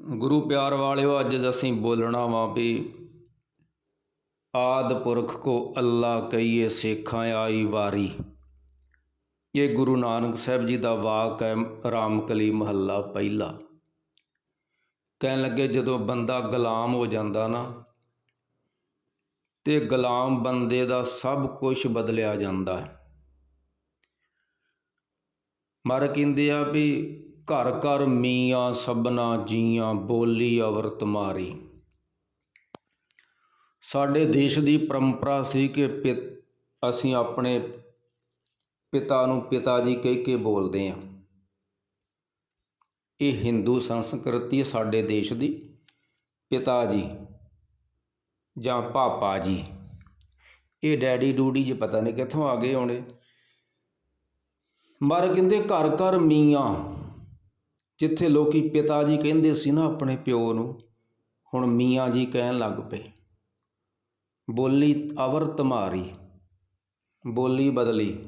ਗੁਰੂ ਪਿਆਰ ਵਾਲਿਓ, ਅੱਜ ਅਸੀਂ ਬੋਲਣਾ ਵਾ ਵੀ ਆਦ ਪੁਰਖ ਕੋ ਅੱਲਾ ਕਹੀਏ ਸੇਖਾਂ ਆਈ ਵਾਰੀ। ਇਹ ਗੁਰੂ ਨਾਨਕ ਸਾਹਿਬ ਜੀ ਦਾ ਵਾਕ ਹੈ, ਰਾਮਕਲੀ ਮਹੱਲਾ ਪਹਿਲਾ। ਕਹਿਣ ਲੱਗੇ, ਜਦੋਂ ਬੰਦਾ ਗੁਲਾਮ ਹੋ ਜਾਂਦਾ ਨਾ, ਤੇ ਗੁਲਾਮ ਬੰਦੇ ਦਾ ਸਭ ਕੁਝ ਬਦਲਿਆ ਜਾਂਦਾ ਹੈ। ਮਰ ਕਹਿੰਦੇ ਆ ਵੀ ਘਰ ਘਰ ਮੀਆਂ ਸਭਨਾ ਜੀਆਂ ਬੋਲੀ ਅਵਰਤ ਮਾਰੀ। ਸਾਡੇ ਦੇਸ਼ ਦੀ ਪਰੰਪਰਾ ਸੀ ਕਿ ਪਿ- ਅਸੀਂ ਆਪਣੇ ਪਿਤਾ ਨੂੰ ਪਿਤਾ ਜੀ ਕਹਿ ਕੇ ਬੋਲਦੇ ਹਾਂ। ਇਹ ਹਿੰਦੂ ਸੰਸਕ੍ਰਿਤੀ ਸਾਡੇ ਦੇਸ਼ ਦੀ। ਪਿਤਾ ਜੀ ਜਾਂ ਪਾਪਾ ਜੀ। ਇਹ ਡੈਡੀ ਡੂਡੀ ਜੀ ਪਤਾ ਨਹੀਂ ਕਿੱਥੋਂ ਆ ਗਏ ਹੋਣੇ। ਮਰ ਕਹਿੰਦੇ ਘਰ ਘਰ ਮੀਆਂ। ਜਿੱਥੇ ਲੋਕੀ ਪਿਤਾ ਜੀ ਕਹਿੰਦੇ ਸੀ ਨਾ ਆਪਣੇ ਪਿਓ ਨੂੰ, ਹੁਣ ਮੀਆਂ ਜੀ ਕਹਿਣ ਲੱਗ ਪਏ, ਬੋਲੀ ਅਵਰ ਤੁਮਾਰੀ ਬੋਲੀ ਬਦਲੀ,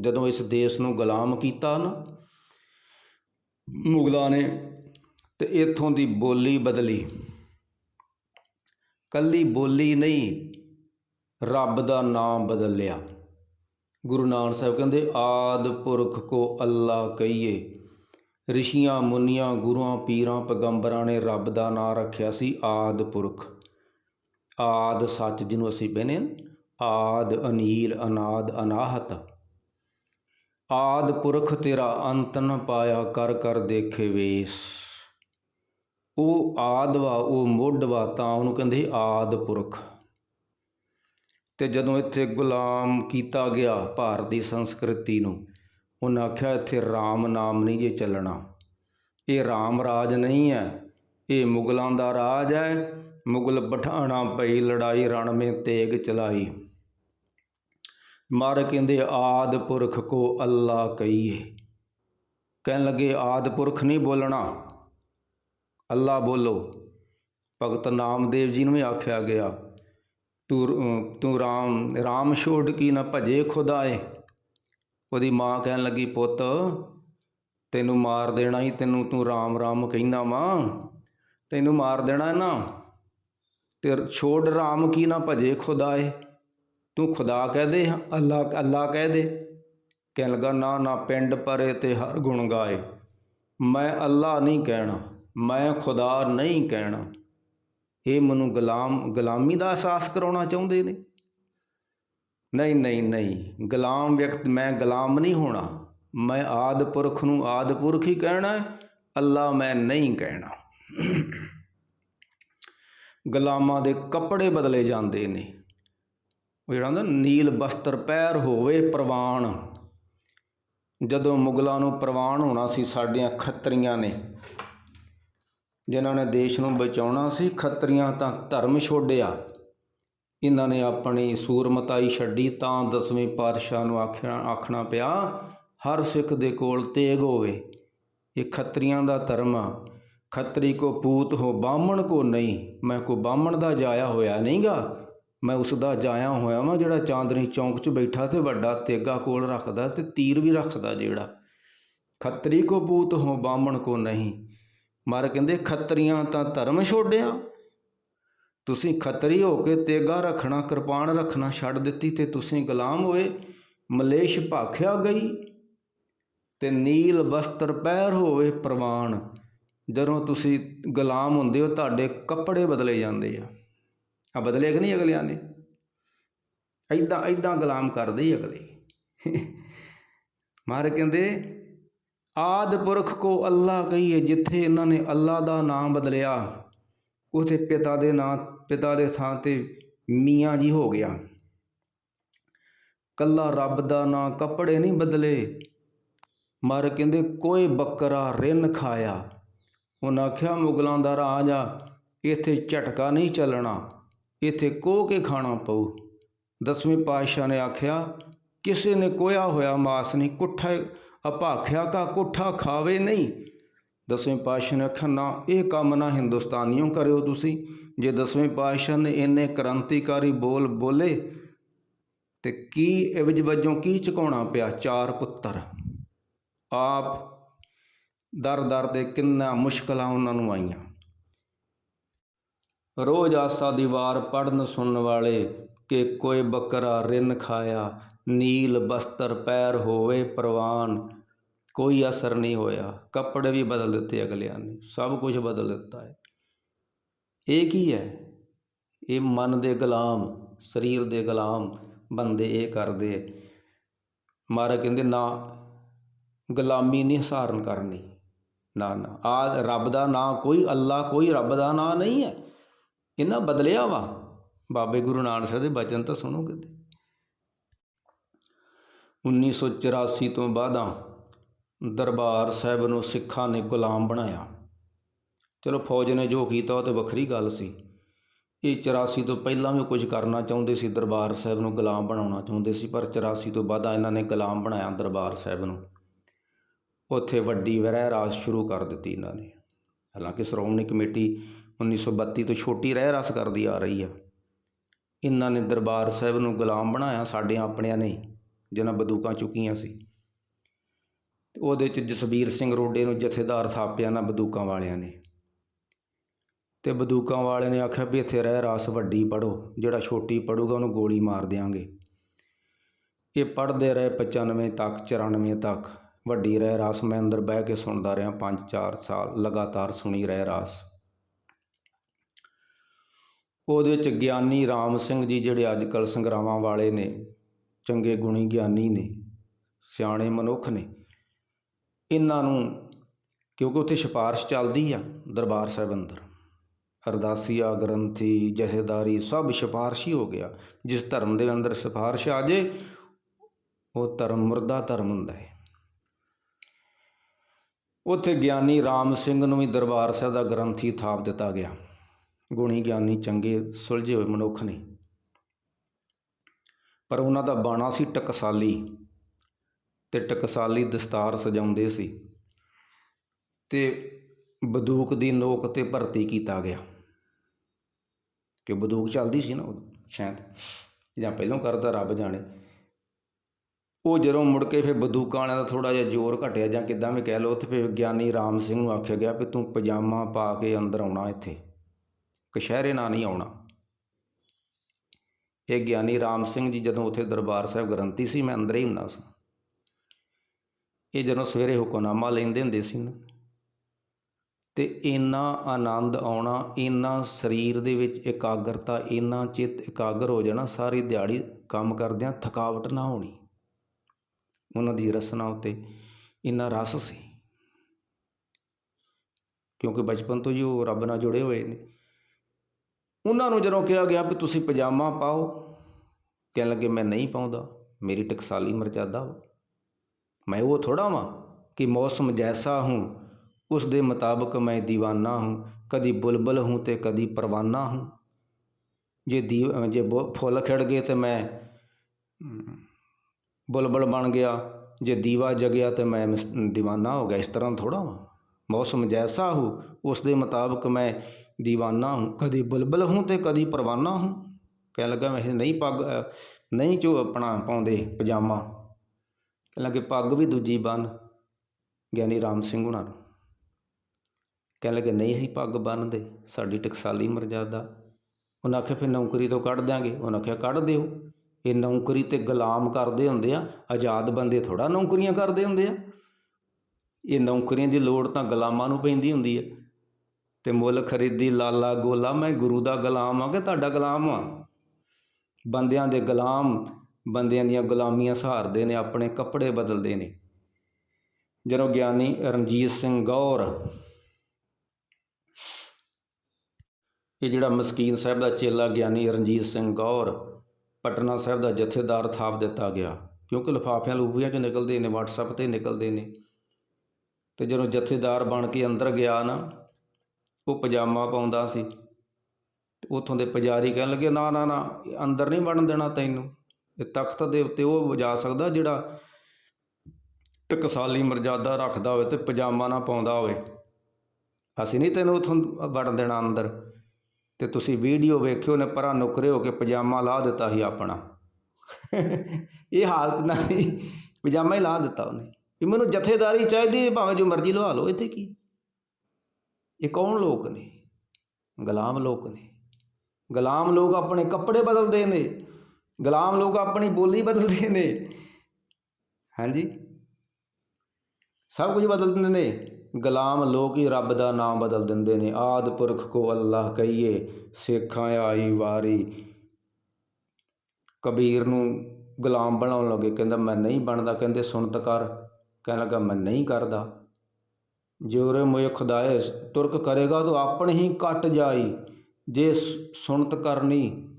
ਜਦੋਂ ਇਸ ਦੇਸ਼ ਨੂੰ ਗੁਲਾਮ ਕੀਤਾ ਨਾ, ਮੁਗਲਾਂ ਨੇ, ਤੇ ਇੱਥੋਂ ਦੀ ਬੋਲੀ ਬਦਲੀ। ਕੱਲੀ ਬੋਲੀ ਨਹੀਂ, ਰੱਬ ਦਾ ਨਾਮ ਬਦਲ ਲਿਆ ਗੁਰੂ ਨਾਨਕ ਸਾਹਿਬ ਕਹਿੰਦੇ, ਆਦ ਪੁਰਖ ਕੋ ਅੱਲਾ ਕਹੀਏ ਰਿਸ਼ੀਆਂ, ਮੁਨੀਆਂ, ਗੁਰੂਆਂ, ਪੀਰਾਂ, ਪੈਗੰਬਰਾਂ ਨੇ ਰੱਬ ਦਾ ਨਾਂ ਰੱਖਿਆ ਸੀ ਆਦ ਪੁਰਖ। ਆਦ ਸੱਚ ਜਿਹਨੂੰ ਅਸੀਂ ਬਹਿਨੇ ਹਾਂ, ਆਦ ਅਨੀਲ, ਅਨਾਦ ਅਨਾਹਤ। ਆਦ ਪੁਰਖ ਤੇਰਾ ਅੰਤ ਨ ਪਾਇਆ ਕਰ ਕਰ ਦੇਖੇ ਵੇਸ। ਉਹ ਆਦ ਵਾ, ਉਹ ਮੁੱਢ ਵਾ ਤਾਂ ਉਹਨੂੰ ਕਹਿੰਦੇ ਆਦ ਪੁਰਖ। ਤੇ ਜਦੋਂ ਇੱਥੇ ਗੁਲਾਮ ਕੀਤਾ ਗਿਆ ਭਾਰਤੀ ਸੰਸਕ੍ਰਿਤੀ ਨੂੰ ਉਹਨਾਂ ਆਖਿਆ, ਇੱਥੇ RAM ਨਾਮ ਨਹੀਂ ਜੇ ਚੱਲਣਾ। ਇਹ RAM ਰਾਜ ਨਹੀਂ ਹੈ, ਇਹ ਮੁਗਲਾਂ ਦਾ ਰਾਜ ਹੈ। ਮੁਗਲ ਬਠਾਣਾ ਪਈ ਲੜਾਈ ਰਣ ਮੇ ਤੇਗ ਚਲਾਈ। ਮਾਰ ਕਹਿੰਦੇ, ਆਦ ਪੁਰਖ ਕੋ ਅੱਲਾ ਕਹੀਏ। ਕਹਿਣ ਲੱਗੇ, ਆਦ ਪੁਰਖ ਨਹੀਂ ਬੋਲਣਾ। ਅੱਲਾ ਬੋਲੋ। ਭਗਤ ਨਾਮਦੇਵ ਜੀ ਨੂੰ ਵੀ ਆਖਿਆ ਗਿਆ, ਤੂੰ ਤੂੰ ਰਾਮ ਰਾਮ ਛੋੜ ਕੀ ਨਾ ਭਜੇ ਖੁਦਾਏ? ਉਹਦੀ ਮਾਂ ਕਹਿਣ ਲੱਗੀ, ਪੁੱਤ, ਤੈਨੂੰ ਮਾਰ ਦੇਣਾ ਹੀ ਤੈਨੂੰ ਤੂੰ ਰਾਮ ਰਾਮ ਕਹਿਣਾ ਵਾਂ। ਤੈਨੂੰ ਮਾਰ ਦੇਣਾ ਨਾ। ਤੇ ਛੋੜ ਰਾਮ ਕੀ ਨਾ ਭਜੇ ਖੁਦਾ ਏ ਤੂੰ ਖੁਦਾ ਕਹਿ ਦੇ, ਅੱਲਾ ਅੱਲਾ ਕਹਿ ਦੇ। ਕਹਿਣ ਲੱਗਾ, ਨਾ ਨਾ, ਪਿੰਡ ਪਰੇ ਤੇ ਹਰ ਗੁਣ ਗਾਏ। ਮੈਂ ਅੱਲਾ ਨਹੀਂ ਕਹਿਣਾ, ਮੈਂ ਖੁਦਾ ਨਹੀਂ ਕਹਿਣਾ। ਇਹ ਮੈਨੂੰ ਗੁਲਾਮ, ਗੁਲਾਮੀ ਦਾ ਅਹਿਸਾਸ ਕਰਾਉਣਾ ਚਾਹੁੰਦੇ ਨੇ। ਨਹੀਂ ਨਹੀਂ ਨਹੀਂ। ਗੁਲਾਮ ਵਿਅਕਤ, ਮੈਂ ਗੁਲਾਮ ਨਹੀਂ ਹੋਣਾ। ਮੈਂ ਆਦਿ ਪੁਰਖ ਨੂੰ ਆਦਿ ਪੁਰਖ ਹੀ ਕਹਿਣਾ ਅੱਲਾ ਮੈਂ ਨਹੀਂ ਕਹਿਣਾ। ਗੁਲਾਮਾਂ ਦੇ ਕੱਪੜੇ ਬਦਲੇ ਜਾਂਦੇ ਨੇ। ਉਹ ਜਿਹੜਾ ਹੁੰਦਾ, ਨੀਲ ਬਸਤਰ ਪਹਿਰ ਹੋਵੇ ਪ੍ਰਵਾਨ। ਜਦੋਂ ਮੁਗਲਾਂ ਨੂੰ ਪ੍ਰਵਾਨ ਹੋਣਾ ਸੀ, ਸਾਡੀਆਂ ਖੱਤਰੀਆਂ ਨੇ, ਜਿਨ੍ਹਾਂ ਨੇ ਦੇਸ਼ ਨੂੰ ਬਚਾਉਣਾ ਸੀ, ਖੱਤਰੀਆਂ ਤਾਂ ਧਰਮ ਛੋੜਿਆ ਇਹਨਾਂ ਨੇ ਆਪਣੀ ਸੂਰਮਤਾਈ ਛੱਡੀ ਤਾਂ ਦਸਵੇਂ ਪਾਤਸ਼ਾਹ ਨੂੰ ਆਖਣਾ ਆਖਣਾ ਪਿਆ, ਹਰ ਸਿੱਖ ਦੇ ਕੋਲ ਤੇਗ ਹੋਵੇ। ਇਹ ਖੱਤਰੀਆਂ ਦਾ ਧਰਮ ਆ। ਖੱਤਰੀ ਕੋ ਪੂਤ ਹੋ, ਬਾਹਮਣ ਕੋ ਨਹੀਂ। ਮੈਂ ਕੋ ਬਾਹਮਣ ਦਾ ਜਾਇਆ ਹੋਇਆ ਨਹੀਂਗਾ। ਮੈਂ ਉਸ ਦਾ ਜਾਇਆ ਹੋਇਆ ਵਾਂ ਜਿਹੜਾ ਚਾਂਦਨੀ ਚੌਂਕ 'ਚ ਬੈਠਾ ਤੇ ਵੱਡਾ ਤੇਗਾ ਕੋਲ ਰੱਖਦਾ ਤੇ ਤੀਰ ਵੀ ਰੱਖਦਾ ਜਿਹੜਾ। ਖੱਤਰੀ ਕੋ ਪੂਤ ਹੋ, ਬਾਹਮਣ ਕੋ ਨਹੀਂ। ਮਾਰ ਕਹਿੰਦੇ, ਖੱਤਰੀਆਂ ਤਾਂ ਧਰਮ ਛੋੜਿਆ ਤੁਸੀਂ ਖੱਤਰੀ ਹੋ ਕੇ ਤੇਗਾ ਰੱਖਣਾ, ਕਿਰਪਾਨ ਰੱਖਣਾ ਛੱਡ ਦਿੱਤੀ ਤੇ ਤੁਸੀਂ ਗੁਲਾਮ ਹੋਏ। ਮਲੇਸ਼ ਭਾਖਿਆ ਗਈ ਤੇ ਨੀਲ ਬਸਤਰ ਪਹਿਰ ਹੋਵੇ ਪ੍ਰਵਾਨ। ਜਦੋਂ ਤੁਸੀਂ ਗੁਲਾਮ ਹੁੰਦੇ ਹੋ, ਤੁਹਾਡੇ ਕੱਪੜੇ ਬਦਲੇ ਜਾਂਦੇ ਆ। ਆ ਬਦਲੇ ਕਿ ਨਹੀਂ ਅਗਲਿਆਂ ਨੇ? ਐਦਾਂ ਐਦਾਂ ਗੁਲਾਮ ਕਰਦੇ ਹੀ ਅਗਲੇ। ਮਾਰ ਕਹਿੰਦੇ, ਆਦ ਪੁਰਖ ਕੋ ਅੱਲਾ ਕਹੀਏ, ਜਿੱਥੇ ਇਹਨਾਂ ਨੇ ਅੱਲਾ ਦਾ ਨਾਮ ਬਦਲਿਆ। ਉਥੇ ਪਿਤਾ ਦੇ ਨਾਂ, ਪਿਤਾ ਦੇ ਥਾਂ ਤੇ ਮੀਆਂ ਜੀ ਹੋ ਗਿਆ। ਕੱਲਾ ਰੱਬ ਦਾ ਨਾਂ ਕੱਪੜੇ ਨਹੀਂ ਬਦਲੇ, ਮਰ ਕਹਿੰਦੇ ਕੋਈ ਬੱਕਰਾ ਰਿੰਨ ਖਾਇਆ। ਉਹਨਾਂ ਆਖਿਆ, ਮੁਗਲਾਂ ਦਾ ਰਾਜ ਆ, ਇੱਥੇ ਝਟਕਾ ਨਹੀਂ ਚੱਲਣਾ, ਇੱਥੇ ਕੋਹ ਕੇ ਖਾਣਾ ਪਊ। ਦਸਵੇਂ ਪਾਤਸ਼ਾਹ ਨੇ ਆਖਿਆ, ਕਿਸੇ ਨੇ ਕੋਇਆ ਹੋਇਆ ਮਾਸ ਨਹੀਂ, ਕੁੱਠਾ ਅਭਾਖਿਆ ਕਾ ਕੁੱਠਾ ਖਾਵੇ ਨਹੀਂ। ਦਸਵੇਂ ਪਾਤਸ਼ਾਹ ਨੇ ਆਖਿਆ, ਨਾ, ਇਹ ਕੰਮ ਨਾ ਹਿੰਦੁਸਤਾਨੀਓ ਕਰਿਓ ਤੁਸੀਂ। ਜੇ ਦਸਵੇਂ ਪਾਤਸ਼ਾਹ ਨੇ ਇੰਨੇ ਕ੍ਰਾਂਤੀਕਾਰੀ ਬੋਲ ਬੋਲੇ, ਤੇ ਕੀ ਇਵਜ ਵਜੋਂ ਕੀ ਚੁਕਾਉਣਾ ਪਿਆ? ਚਾਰ ਪੁੱਤਰ। ਆਪ ਦਰ ਦਰ ਦੇ ਕਿੰਨਾ ਮੁਸ਼ਕਲਾਂ ਉਹਨਾਂ ਨੂੰ ਆਈਆਂ। ਰੋਜ਼ ਆਸਾ ਦੀ ਵਾਰ ਪੜਨ ਸੁਣਨ ਵਾਲੇ ਕਿ ਕੋਈ ਬੱਕਰਾ ਰਿੰਨ ਖਾਇਆ, ਨੀਲ ਬਸਤਰ ਪੈਰ ਹੋਵੇ ਪ੍ਰਵਾਨ ਕੋਈ ਅਸਰ ਨਹੀਂ ਹੋਇਆ। ਕੱਪੜੇ ਵੀ ਬਦਲ ਦਿੱਤੇ ਅਗਲਿਆਂ ਨੇ। ਸਭ ਕੁਝ ਬਦਲ ਦਿੱਤਾ ਹੈ। ਇਹ ਕੀ ਹੈ? ਇਹ ਮਨ ਦੇ ਗੁਲਾਮ, ਸਰੀਰ ਦੇ ਗੁਲਾਮ ਬੰਦੇ ਇਹ ਕਰਦੇ ਹੈ। ਮਹਾਰਾਜ ਕਹਿੰਦੇ, ਨਾ ਗੁਲਾਮੀ ਨਹੀਂ ਸਹਾਰਨ ਕਰਨੀ। ਨਾ ਨਾ। ਆ ਰੱਬ ਦਾ ਨਾਂ ਕੋਈ, ਅੱਲਾ ਕੋਈ ਰੱਬ ਦਾ ਨਾਂ ਨਹੀਂ ਹੈ। ਇਹਨਾਂ ਬਦਲਿਆ ਵਾ। ਬਾਬੇ ਗੁਰੂ ਨਾਨਕ ਸਾਹਿਬ ਦੇ ਬਚਨ ਤਾਂ ਸੁਣੋ ਕਿਤੇ 1984 ਤੋਂ ਬਾਅਦਾਂ ਦਰਬਾਰ ਸਾਹਿਬ ਨੂੰ ਸਿੱਖਾਂ ਨੇ ਗੁਲਾਮ ਬਣਾਇਆ। ਚਲੋ ਫੌਜ ਨੇ ਜੋ ਕੀਤਾ ਉਹ ਤੇ ਵੱਖਰੀ ਗੱਲ ਸੀ। ਇਹ 84 ਤੋਂ ਪਹਿਲਾਂ ਵੀ ਕੁਝ ਕਰਨਾ ਚਾਹੁੰਦੇ ਸੀ, ਦਰਬਾਰ ਸਾਹਿਬ ਨੂੰ ਗੁਲਾਮ ਬਣਾਉਣਾ ਚਾਹੁੰਦੇ ਸੀ, ਪਰ 84 ਤੋਂ ਬਾਅਦ ਇਹਨਾਂ ਨੇ ਗੁਲਾਮ ਬਣਾਇਆ ਦਰਬਾਰ ਸਾਹਿਬ ਨੂੰ। ਉੱਥੇ ਵੱਡੀ ਰਹਿ ਰਾਸ ਸ਼ੁਰੂ ਕਰ ਦਿੱਤੀ ਇਹਨਾਂ ਨੇ। ਹਾਲਾਂਕਿ ਸ਼੍ਰੋਮਣੀ ਕਮੇਟੀ 1932 ਤੋਂ ਛੋਟੀ ਰਹਿ ਰਾਸ ਕਰਦੀ ਆ ਰਹੀ ਆ। ਇਹਨਾਂ ਨੇ ਦਰਬਾਰ ਸਾਹਿਬ ਨੂੰ ਗੁਲਾਮ ਬਣਾਇਆ, ਸਾਡੇ ਆਪਣਿਆਂ ਨੇ ਜਿਹਨਾਂ ਬੰਦੂਕਾਂ ਚੁੱਕੀਆਂ ਸੀ। ਤੇ ਉਹਦੇ ਚ ਜਸਬੀਰ ਸਿੰਘ ਰੋਡੇ ਨੂੰ ਜਥੇਦਾਰ ਥਾਪਿਆ ਨਾ ਬੰਦੂਕਾਂ ਵਾਲਿਆਂ ਨੇ। ਤੇ ਬੰਦੂਕਾਂ ਵਾਲੇ ਨੇ ਆਖਿਆ ਵੀ ਇੱਥੇ ਰਹਿ ਰਾਸ ਵੱਡੀ ਪੜੋ ਜਿਹੜਾ ਛੋਟੀ ਪੜੂਗਾ ਉਹਨੂੰ ਗੋਲੀ ਮਾਰ ਦਿਆਂਗੇ। ਇਹ ਪੜਦੇ ਰਹੇ 95 ਤੱਕ 94 ਤੱਕ। ਵੱਡੀ ਰਹਿ ਰਾਸ, ਮੈਂ ਅੰਦਰ ਬਹਿ ਕੇ ਸੁਣਦਾ ਰਿਹਾ 5-4 ਸਾਲ, ਲਗਾਤਾਰ ਸੁਣੀ ਰਹਿ ਰਾਸ। ਉਹਦੇ ਵਿੱਚ ਗਿਆਨੀ ਰਾਮ ਸਿੰਘ ਜੀ ਜਿਹੜੇ ਅੱਜ ਕੱਲ੍ਹ ਸੰਗਰਾਵਾਂ ਵਾਲੇ ਨੇ, ਚੰਗੇ ਗੁਣੀ ਗਿਆਨੀ ਨੇ, ਸਿਆਣੇ ਮਨੁੱਖ ਨੇ ਇਹਨਾਂ ਨੂੰ, ਕਿਉਂਕਿ ਉੱਥੇ ਸਿਫਾਰਿਸ਼ ਚੱਲਦੀ ਆ ਦਰਬਾਰ ਸਾਹਿਬ ਅੰਦਰ। ਅਰਦਾਸੀਆ ਗ੍ਰੰਥੀ ਜਥੇਦਾਰੀ ਸਭ ਸਿਫਾਰਸ਼ੀ ਹੋ ਗਿਆ। ਜਿਸ ਧਰਮ ਦੇ ਅੰਦਰ ਸਿਫਾਰਿਸ਼ ਆ ਜੇ, ਉਹ ਧਰਮ ਮੁਰਦਾ ਧਰਮ ਹੁੰਦਾ ਹੈ। ਉੱਥੇ ਗਿਆਨੀ ਰਾਮ ਸਿੰਘ ਨੂੰ ਵੀ ਦਰਬਾਰ ਸਾਹਿਬ ਦਾ ਗ੍ਰੰਥੀ ਥਾਪ ਦਿੱਤਾ ਗਿਆ। ਗੁਣੀ ਗਿਆਨੀ ਚੰਗੇ, ਸੁਲਝੇ ਹੋਏ ਮਨੁੱਖ ਨੇ। ਪਰ ਉਹਨਾਂ ਦਾ ਬਾਣਾ ਸੀ ਟਕਸਾਲੀ। ਤੇ ਟਕਸਾਲੀ ਦਸਤਾਰ ਸਜਾਉਂਦੇ ਸੀ ਤੇ ਬੰਦੂਕ ਦੀ ਨੋਕ ਤੇ ਭਰਤੀ ਕੀਤਾ ਗਿਆ। ਕਿ ਬੰਦੂਕ ਚੱਲਦੀ ਸੀ ਨਾ ਉਦੋਂ ਸ਼ਾਇਦ? ਜਾਂ ਪਹਿਲਾਂ ਕਰਦਾ ਰੱਬ ਜਾਣੇ। ਉਹ ਜਦੋਂ ਮੁੜ ਕੇ ਫਿਰ ਬੰਦੂਕਾਂ ਵਾਲਿਆਂ ਦਾ ਥੋੜਾ ਜਿਹਾ ਜ਼ੋਰ ਘਟਿਆ ਜਾਂ ਕਿੱਦਾਂ ਵੀ ਕਹਿ ਲਓ ਤੇ ਫਿਰ ਗਿਆਨੀ ਰਾਮ ਸਿੰਘ ਨੂੰ ਆਖਿਆ ਗਿਆ ਵੀ ਤੂੰ ਪਜਾਮਾ ਪਾ ਕੇ ਅੰਦਰ ਆਉਣਾ ਇੱਥੇ। ਕਸ਼ਹਿਰੇ ਨਾਲ ਨਹੀਂ ਆਉਣਾ। ਇਹ ਗਿਆਨੀ ਰਾਮ ਸਿੰਘ ਜੀ ਜਦੋਂ ਉੱਥੇ ਦਰਬਾਰ ਸਾਹਿਬ ਗ੍ਰੰਥੀ ਸੀ, ਮੈਂ ਅੰਦਰ ਹੀ ਹੁੰਦਾ ਸੀ। ਇਹ ਜਦੋਂ ਸਵੇਰੇ ਹੁਕਮਨਾਮਾ ਲੈਂਦੇ ਹੁੰਦੇ ਸੀ ਨਾ, ਤੇ ਇੰਨਾ ਆਨੰਦ ਆਉਣਾ, ਇੰਨਾ ਸਰੀਰ ਦੇ ਵਿੱਚ ਇਕਾਗਰਤਾ, ਇੰਨਾ ਚਿੱਤ ਇਕਾਗਰ ਹੋ ਜਾਣਾ, ਸਾਰੀ ਦਿਹਾੜੀ ਕੰਮ ਕਰਦਿਆਂ ਥਕਾਵਟ ਨਾ ਹੋਣੀ। ਉਹਨਾਂ ਦੀ ਰਸਨਾ ਉੱਤੇ ਇੰਨਾ ਰਸ ਸੀ। ਕਿਉਂਕਿ ਬਚਪਨ ਤੋਂ ਹੀ ਉਹ ਰੱਬ ਨਾਲ ਜੁੜੇ ਹੋਏ ਨੇ। ਉਹਨਾਂ ਨੂੰ ਜਦੋਂ ਕਿਹਾ ਗਿਆ ਵੀ ਤੁਸੀਂ ਪਜਾਮਾ ਪਾਓ, ਕਹਿਣ ਲੱਗੇ, ਮੈਂ ਨਹੀਂ ਪਾਉਂਦਾ, ਮੇਰੀ ਟਕਸਾਲੀ ਮਰਜ਼ਾਦਾ ਮੈਂ ਉਹ थोड़ा ਵਾਂ ਕਿ ਮੌਸਮ ਜੈਸਾ ਹੂੰ उस दे ਮੁਤਾਬਕ ਮੈਂ دیਵਾਨਾ ਹੂੰ, ਕਦੀ ਬੁਲਬਲ ਹੂੰ ਤੇ ਕਦੀ ਪਰਵਾਨਾ ਹੂੰ। ਜੇ ਦੀ, ਜੇ ਫੁੱਲ ਖਿੜ ਗਏ ਤੇ ਮੈਂ ਬੁਲਬਲ ਬਣ ਗਿਆ, ਜੇ ਦੀਵਾ ਜਗਿਆ ਤੇ ਮੈਂ دیਵਾਨਾ ਹੋ ਗਿਆ, ਇਸ ਤਰ੍ਹਾਂ ਥੋੜਾ ਵਾਂ। ਮੌਸਮ ਜੈਸਾ ਹੋ, ਉਸ ਦੇ ਮੁਤਾਬਕ ਮੈਂ دیਵਾਨਾ ਹੂੰ, ਕਦੀ ਬੁਲਬਲ ਹੂੰ ਤੇ ਕਦੀ ਪਰਵਾਨਾ ਹੂੰ। ਕਹਿ ਲੱਗਾ ਮੈਂ ਨਹੀਂ ਪੱਗ ਨਹੀਂ ਜੋ ਆਪਣਾ ਪਾਉਂਦੇ ਪਜਾਮਾ। ਕਹਿਣ ਲੱਗੇ ਪੱਗ ਵੀ ਦੂਜੀ ਬੰਨ੍ਹ ਗਿਆਨੀ ਰਾਮ ਸਿੰਘ ਹੁਣਾਂ ਨੂੰ। ਕਹਿਣ ਲੱਗੇ, ਨਹੀਂ ਸੀ ਪੱਗ ਬੰਨ੍ਹਦੇ ਸਾਡੀ ਟਕਸਾਲੀ ਮਰਜ਼ਾਦਾ। ਉਹਨਾਂ ਆਖਿਆ, ਫਿਰ ਨੌਕਰੀ ਤੋਂ ਕੱਢ ਦਿਆਂਗੇ। ਉਹਨਾਂ ਆਖਿਆ, ਕੱਢ ਦਿਓ। ਇਹ ਨੌਕਰੀ ਤੇ ਗੁਲਾਮ ਕਰਦੇ ਹੁੰਦੇ ਆ, ਆਜ਼ਾਦ ਬੰਦੇ ਥੋੜਾ ਨੌਕਰੀਆਂ ਕਰਦੇ ਹੁੰਦੇ ਆ। ਇਹ ਨੌਕਰੀਆਂ ਦੀ ਲੋੜ ਤਾਂ ਗੁਲਾਮਾਂ ਨੂੰ ਪੈਂਦੀ ਹੁੰਦੀ ਹੈ ਤੇ ਮੁੱਲ ਖਰੀਦੀ, ਲਾਲਾ ਗੋਲਾ, ਮੈਂ ਗੁਰੂ ਦਾ ਗੁਲਾਮ ਆ ਕਿ ਤੁਹਾਡਾ ਗੁਲਾਮ ਆ? ਬੰਦਿਆਂ ਦੇ ਗੁਲਾਮ ਬੰਦਿਆਂ ਦੀਆਂ ਗੁਲਾਮੀਆਂ ਸਹਾਰਦੇ ਨੇ, ਆਪਣੇ ਕੱਪੜੇ ਬਦਲਦੇ ਨੇ। ਜਦੋਂ ਗਿਆਨੀ ਰਣਜੀਤ ਸਿੰਘ ਗੌਰ ਇਹ ਜਿਹੜਾ ਮਸਕੀਨ ਸਾਹਿਬ ਦਾ ਚੇਲਾ ਗਿਆਨੀ ਰਣਜੀਤ ਸਿੰਘ ਗੌਰ ਪਟਨਾ ਸਾਹਿਬ ਦਾ ਜਥੇਦਾਰ ਥਾਪ ਦਿੱਤਾ ਗਿਆ, ਕਿਉਂਕਿ ਲਿਫਾਫਿਆਂ ਲੂਫੀਆਂ ਚੋਂ ਨਿਕਲਦੇ ਨੇ, WhatsApp ਤੇ ਨਿਕਲਦੇ ਨੇ। ਤੇ ਜਦੋਂ ਜਥੇਦਾਰ ਬਣ ਕੇ ਅੰਦਰ ਗਿਆ ਨਾ, ਉਹ ਪਜਾਮਾ ਪਾਉਂਦਾ ਸੀ, ਤੇ ਉਥੋਂ ਦੇ ਪੁਜਾਰੀ ਕਹਿਣ ਲੱਗੇ, ਨਾ ਨਾ ਨਾ, ਅੰਦਰ ਨਹੀਂ ਵੜਨ ਦੇਣਾ ਤੈਨੂੰ। ਤਖਤ ਦੇ ਉੱਤੇ ਉਹ ਜਾ ਸਕਦਾ ਜਿਹੜਾ ਟਕਸਾਲੀ ਮਰਜ਼ਾਦਾ ਰੱਖਦਾ ਹੋਵੇ ਤੇ ਪਜਾਮਾ ਨਾ ਪਾਉਂਦਾ ਹੋਵੇ। ਅਸੀਂ ਨਹੀਂ ਤੈਨੂੰ ਉਥੋਂ ਵੜਨ ਦੇਣਾ ਅੰਦਰ। ਤੇ ਤੁਸੀਂ ਵੀਡੀਓ ਵੇਖਿਓ ਨੇ ਪਰਾਂ ਨੁਕਰੇ ਹੋ ਕੇ ਪਜਾਮਾ ਲਾ ਦਿੱਤਾ ਸੀ ਆਪਣਾ। ਇਹ ਹਾਲਤ ਨਾਲ ਪਜਾਮਾ ਹੀ ਲਾ ਦਿੱਤਾ ਉਹਨੇ। ਵੀ ਮੈਨੂੰ ਜਥੇਦਾਰੀ ਚਾਹੀਦੀ ਭਾਵੇਂ ਜੋ ਮਰਜ਼ੀ ਲਵਾ ਲਓ, ਇੱਥੇ ਕੀ? ਇਹ ਕੌਣ ਲੋਕ ਨੇ? ਗੁਲਾਮ ਲੋਕ ਨੇ। ਗੁਲਾਮ ਲੋਕ ਆਪਣੇ ਕੱਪੜੇ ਬਦਲਦੇ ਨੇ। ਗੁਲਾਮ ਲੋਕ ਆਪਣੀ ਬੋਲੀ ਬਦਲਦੇ ਨੇ। ਹਾਂਜੀ। ਸਭ ਕੁਝ ਬਦਲ ਦਿੰਦੇ ਨੇ। ਗੁਲਾਮ ਲੋਕ ਹੀ ਰੱਬ ਦਾ ਨਾਮ ਬਦਲ ਦਿੰਦੇ ਨੇ। ਆਦ ਪੁਰਖ ਕੋ ਅੱਲਾਹ ਕਹੀਏ, ਸੇਖਾਂ ਆਈ ਵਾਰੀ। ਕਬੀਰ ਨੂੰ ਗੁਲਾਮ ਬਣਾਉਣ ਲੱਗੇ, ਕਹਿੰਦਾ, ਮੈਂ ਨਹੀਂ ਬਣਦਾ। ਕਹਿੰਦੇ ਸੁਣਤ ਕਰ। ਕਹਿਣ ਲੱਗਾ, ਮੈਂ ਨਹੀਂ ਕਰਦਾ। ਜੋਰੇ ਮੋਏ ਖੁਦਾਏ ਤੁਰਕ ਕਰੇਗਾ, ਤਾਂ ਆਪਣੇ ਹੀ ਕੱਟ ਜਾਈ। ਜੇ ਸੁਣਤ ਕਰਨੀ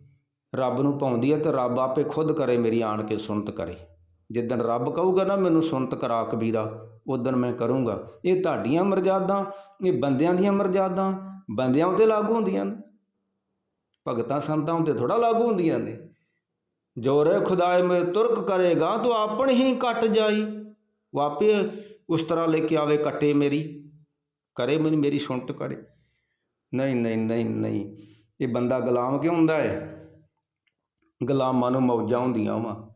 ਰੱਬ ਨੂੰ ਪਾਉਂਦੀ ਹੈ ਤੇ ਰੱਬ ਆਪੇ ਖੁਦ ਕਰੇ ਮੇਰੀ ਆਣ ਕੇ ਸੁਣਤ ਕਰੇ। ਜਿੱਦਣ ਰੱਬ ਕਹੂਗਾ ਨਾ, ਮੈਨੂੰ ਸੁਣਤ ਕਰਾ ਕਬੀਰਾ ਉਦੋਂ ਮੈਂ ਕਰੂੰਗਾ। ਇਹ ਤੁਹਾਡੀਆਂ ਮਰਜ਼ਾਦਾਂ, ਇਹ ਬੰਦਿਆਂ ਦੀਆਂ ਮਰਜ਼ਾਦਾਂ, ਬੰਦਿਆਂ ਉਤੇ ਲਾਗੂ ਹੁੰਦੀਆਂ ਨੇ। ਭਗਤਾਂ ਸੰਤਾਂ ਉਤੇ ਥੋੜਾ ਲਾਗੂ ਹੁੰਦੀਆਂ ਨੇ। ਜੋ ਜੋਰੇ ਖੁਦਾਏ ਮੇ ਤੁਰਕ ਕਰੇਗਾ, ਤੋ ਆਪਣ ਹੀ ਕੱਟ ਜਾਈ। ਵਾਪੇ ਉਸ ਤਰ੍ਹਾਂ ਲੈ ਕੇ ਆਵੇ ਕੱਟੇ ਮੇਰੀ, ਕਰੇ ਮੈਨੂੰ ਮੇਰੀ ਸੁਣਤ ਕਰੇ। ਨਹੀਂ ਨਹੀਂ ਨਹੀਂ ਨਹੀਂ। ਇਹ ਬੰਦਾ ਗੁਲਾਮ ਕਿਉਂ ਹੁੰਦਾ ਹੈ? ਗੁਲਾਮਾਂ ਨੂੰ ਮੌਜਾਂ ਹੁੰਦੀਆਂ ਵਾ।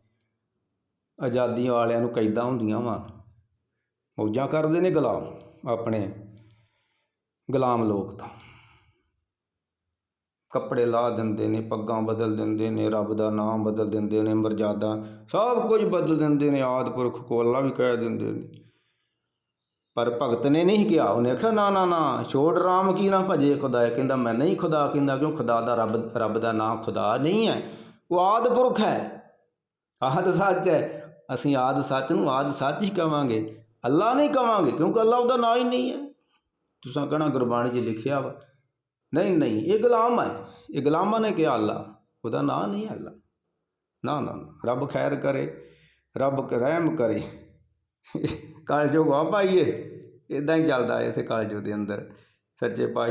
ਆਜ਼ਾਦੀ ਵਾਲਿਆਂ ਨੂੰ ਕੈਦਾਂ ਹੁੰਦੀਆਂ ਵਾ। ਮੌਜਾਂ ਕਰਦੇ ਨੇ ਗੁਲਾਮ ਆਪਣੇ ਗੁਲਾਮ ਲੋਕ ਤਾਂ। ਕੱਪੜੇ ਲਾ ਦਿੰਦੇ ਨੇ, ਪੱਗਾਂ ਬਦਲ ਦਿੰਦੇ ਨੇ, ਰੱਬ ਦਾ ਨਾਮ ਬਦਲ ਦਿੰਦੇ ਨੇ, ਮਰਜ਼ਾਦਾ ਸਭ ਕੁਝ ਬਦਲ ਦਿੰਦੇ ਨੇ, ਆਦਿ ਪੁਰਖ ਕੋ ਅੱਲਾ ਵੀ ਕਹਿ ਦਿੰਦੇ ਨੇ। ਪਰ ਭਗਤ ਨੇ ਨਹੀਂ ਕਿਹਾ, ਉਹਨੇ ਆਖਿਆ, ਨਾ ਨਾ ਨਾ ਛੋੜ ਰਾਮ ਕੀ ਨਾ ਭਜੇ ਖੁਦਾ ਕਹਿੰਦਾ, ਮੈਂ ਨਹੀਂ ਖੁਦਾ, ਕਹਿੰਦਾ ਕਿਉਂ? ਖੁਦਾ ਦਾ ਰੱਬ ਰੱਬ ਦਾ ਨਾਮ ਖੁਦਾ ਨਹੀਂ ਹੈ। ਉਹ ਆਦ ਪੁਰਖ ਹੈ। ਆਦ ਸੱਚ ਹੈ। ਅਸੀਂ ਆਦ ਸੱਚ ਨੂੰ ਆਦ ਸੱਚ ਹੀ ਕਵਾਂਗੇ। ਅੱਲਾ ਨਹੀਂ ਕਵਾਂਗੇ ਕਿਉਂਕਿ ਅੱਲਾ ਉਹਦਾ ਨਾਂ ਹੀ ਨਹੀਂ ਹੈ। ਤੁਸੀਂ ਕਹਣਾ ਗੁਰਬਾਣੀ 'ਚ ਲਿਖਿਆ ਵਾ। ਨਹੀਂ ਨਹੀਂ, ਇਹ ਗੁਲਾਮ ਹੈ। ਇਹ ਗੁਲਾਮਾਂ ਨੇ ਕਿਹਾ ਅੱਲਾ ਉਹਦਾ ਨਾਂ ਨਹੀਂ ਹੈ ਅੱਲਾ ਨਾ ਨਾ ਰੱਬ ਖੈਰ ਕਰੇ, ਰੱਬ ਰਹਿਮ ਕਰੇ। ਕਲਯੁਗ ਆ ਪਾਈਏ। ਇਦਾਂ ਹੀ ਚੱਲਦਾ ਇੱਥੇ ਕਲਯੁਗ ਦੇ ਅੰਦਰ। ਸੱਚੇ ਪਾਤਸ਼ਾਹ